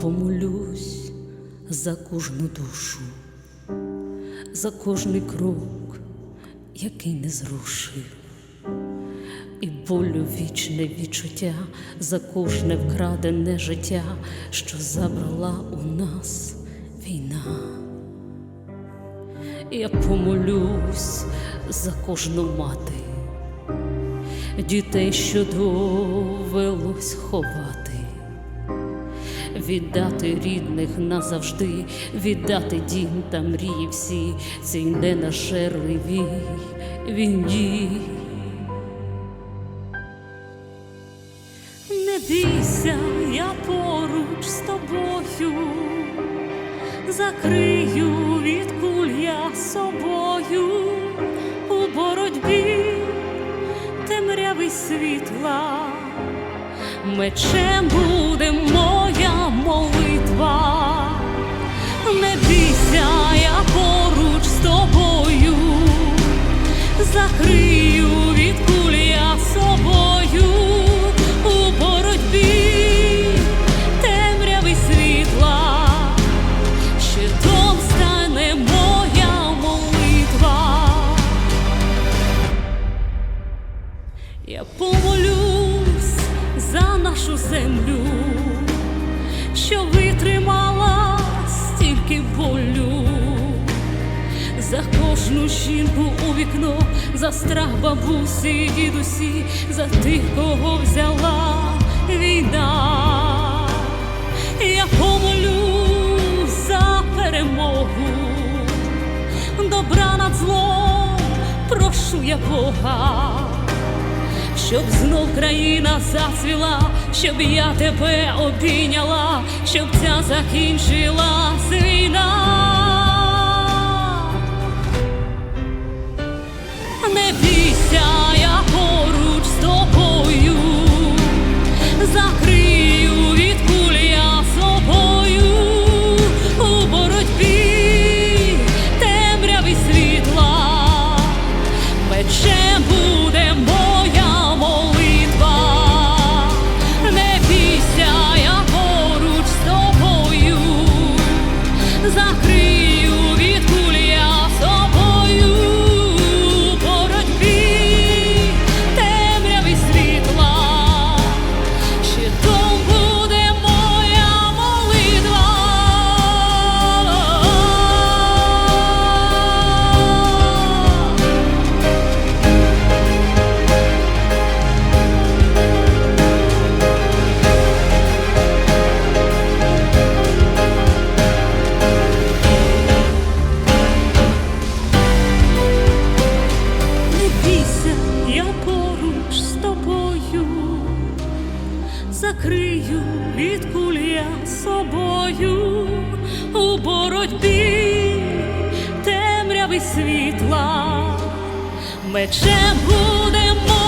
помолюсь за кожну душу, за кожний крок, який не зрушив, і болю вічне відчуття за кожне вкрадене життя, що забрала у нас війна. Я помолюсь за кожну мати, дітей, що довелось ховати, віддати рідних назавжди, віддати дім та мрії всі цій ненажерливій війні. Не бійся, я поруч з тобою, закрию від куль я собою у боротьбі темряви світла, мечем буде закрию від куль я собою у боротьбі темряви світла, щитом стане моя молитва. Я помолюсь за нашу землю, що витримала жінку у вікно, за страх бабусі, і дідусі, за тих, кого взяла війна. Я помолюсь за перемогу, добра над злом, прошу я Бога щоб знов країна зацвіла, щоб я тебе обійняла, щоб ця закінчилась війна. Закрию від куль собою. У боротьбі темряви світла, мечем буде моя